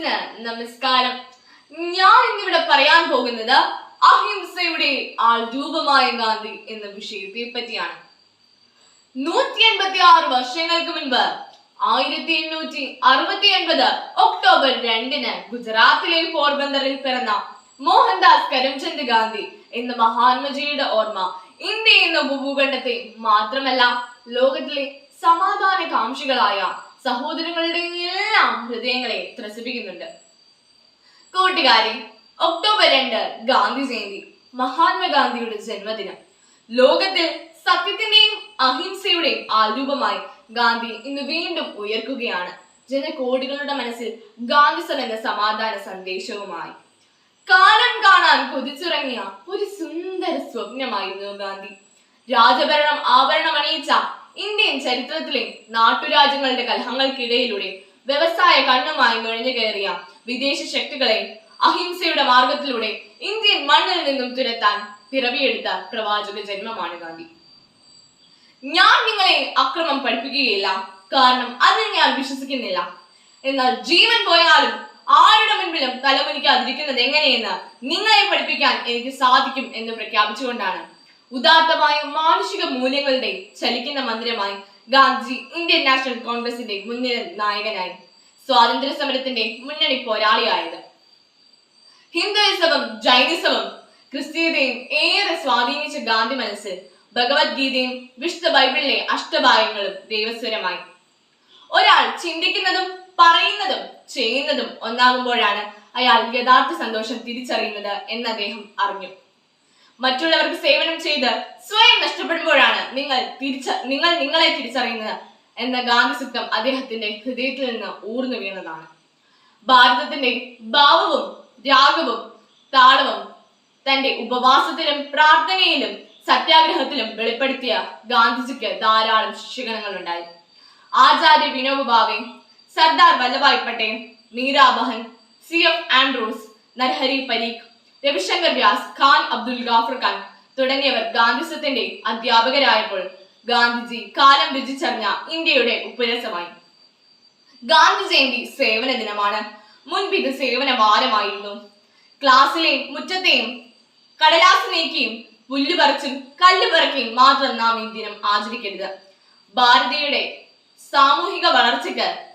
വ്യൂവേഴ്സിന് നമസ്കാരം. ഞാൻ ഇന്നിവിടെ പറയാൻ പോകുന്നത് അഹിംസയുടെ ആൾ രൂപമായ ഗാന്ധി എന്ന വിഷയത്തെ പറ്റിയാണ്. നൂറ്റി എൺപത്തി ആറ് വർഷങ്ങൾക്ക് മുൻപ് ആയിരത്തി എണ്ണൂറ്റി അറുപത്തി ഒൻപത് ഒക്ടോബർ രണ്ടിന് ഗുജറാത്തിലെ പോർബന്ദറിൽ പിറന്ന മോഹൻദാസ് കരംചന്ദ് ഗാന്ധി എന്ന മഹാത്മജിയുടെ ഓർമ്മ ഇന്ത്യ എന്ന ഭൂഖണ്ഡത്തെ മാത്രമല്ല ലോകത്തിലെ സമാധാന കാംക്ഷികളായ സഹോദരങ്ങളുടെ ഹൃദയങ്ങളെ ത്രസിപ്പിക്കുന്നുണ്ട്. കൂട്ടുകാരി ഒക്ടോബർ രണ്ട് ഗാന്ധി ജയന്തി മഹാത്മാഗാന്ധിയുടെ ജന്മദിനം. ലോകത്തിൽ സത്യത്തിന്റെയും അഹിംസയുടെയും ആരൂപമായി ഗാന്ധി ഇന്ന് വീണ്ടും ഉയർക്കുകയാണ്. ജനകോടികളുടെ മനസ്സിൽ ഗാന്ധിസം എന്ന സമാധാന സന്ദേശവുമായി. കാലം കാണാൻ കൊതിച്ചിറങ്ങിയ ഒരു സുന്ദര സ്വപ്നമായിരുന്നു ഗാന്ധി. രാജഭരണം ആഭരണം അണിയിച്ച ഇന്ത്യൻ ചരിത്രത്തിലെ നാട്ടുരാജ്യങ്ങളുടെ കലഹങ്ങൾക്കിടയിലൂടെ വ്യവസായ കണ്ണുമായി നുഴഞ്ഞു കയറിയ വിദേശ ശക്തികളെ അഹിംസയുടെ മാർഗത്തിലൂടെ ഇന്ത്യൻ മണ്ണിൽ നിന്നും തുരത്താൻ പിറവിയെടുത്ത പ്രവാചക ജന്മമാണ് ഗാന്ധി. ഞാൻ നിങ്ങളെ അക്രമം പഠിപ്പിക്കുകയില്ല. കാരണം അതിൽ ഞാൻ വിശ്വസിക്കുന്നില്ല. എന്നാൽ ജീവൻ പോയാലും ആരുടെ മുൻപിലും തലമുനിക്കാതിരിക്കുന്നത് എങ്ങനെയെന്ന് നിങ്ങളെ പഠിപ്പിക്കാൻ എനിക്ക് സാധിക്കും എന്ന് പ്രഖ്യാപിച്ചുകൊണ്ടാണ് ഉദാത്തമായ മാനുഷിക മൂല്യങ്ങളുടെ ചലിക്കുന്ന മന്ദിരമായി ഗാന്ധി ഇന്ത്യൻ നാഷണൽ കോൺഗ്രസിന്റെ മുൻനിര നായകനായി സ്വാതന്ത്ര്യ സമരത്തിന്റെ മുന്നണി പോരാളിയായത്. ഹിന്ദുയിസവും ജൈനിസവും ക്രിസ്തീയതയും ഏറെ സ്വാധീനിച്ച ഗാന്ധി മനസ്സിൽ ഭഗവത്ഗീതയും വിശുദ്ധ ബൈബിളിലെ അഷ്ടഭാഗങ്ങളും ദൈവസ്വരമായി. ഒരാൾ ചിന്തിക്കുന്നതും പറയുന്നതും ചെയ്യുന്നതും ഒന്നാകുമ്പോഴാണ് അയാൾ യഥാർത്ഥ സന്തോഷം തിരിച്ചറിയുന്നത് എന്ന് അദ്ദേഹം അറിഞ്ഞു. മറ്റുള്ളവർക്ക് സേവനം ചെയ്ത് സ്വയം നഷ്ടപ്പെടുമ്പോഴാണ് നിങ്ങൾ തിരിച്ച നിങ്ങൾ നിങ്ങളെ തിരിച്ചറിയുന്നത് എന്ന ഗാനസുക്തം അദ്ദേഹത്തിന്റെ ഹൃദയത്തിൽ നിന്ന് ഊർന്നു വീണതാണ്. ഭാരതത്തിന്റെ ഭാവവും രാഗവും താളവും തന്റെ ഉപവാസത്തിലും പ്രാർത്ഥനയിലും സത്യാഗ്രഹത്തിലും വെളിപ്പെടുത്തിയ ഗാന്ധിജിക്ക് ധാരാളം ശിഷ്യഗണങ്ങൾ ഉണ്ടായി Acharya Vinoba Bhave Sardar Vallabhbhai Patel Meera Behn C F Andrews Narhari Parikh Ravishankar Vyas Khan Abdul Ghaffar Khan തുടങ്ങിയവർ ഗാന്ധിസത്തിന്റെ അധ്യാപകരായപ്പോൾ ഗാന്ധിജി കാലം രുചിച്ചറിഞ്ഞ ഇന്ത്യയുടെ ഉപരസമായി. ഗാന്ധി ജയന്തി സേവന ദിനമാണ്. മുൻപ് ഇത് സേവന വാരമായിരുന്നു. ക്ലാസ്സിലെ മുറ്റത്തെയും കടലാസ് നീക്കിയും പുല്ല് പറിച്ചും കല്ല് മാത്രം നാം ഈ ദിനം ആചരിക്കരുത്. ഭാരതീയയുടെ സാമൂഹിക വളർച്ചയ്ക്ക്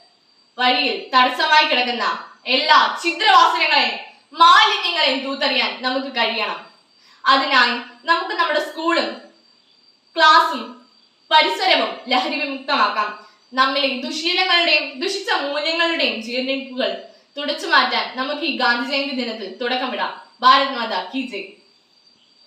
വഴിയിൽ തടസ്സമായി കിടക്കുന്ന എല്ലാ ഛിദ്രവാസനകളെയും മാലിന്യങ്ങളെയും തൂത്തറിയാൻ നമുക്ക് കഴിയണം. അതിനായി നമുക്ക് നമ്മുടെ സ്കൂളും ക്ലാസും പരിസരവും ലഹരി വിമുക്തമാക്കാം. നമ്മിലെ ദുശീലങ്ങളുടെയും ദുഷിച്ച മൂല്യങ്ങളുടെയും ജീർണിപ്പുകൾ തുടച്ചു മാറ്റാൻ നമുക്ക് ഈ ഗാന്ധി ജയന്തി ദിനത്തിൽ തുടക്കമിടാം. ഭാരത് മാതാ കി ജയ്.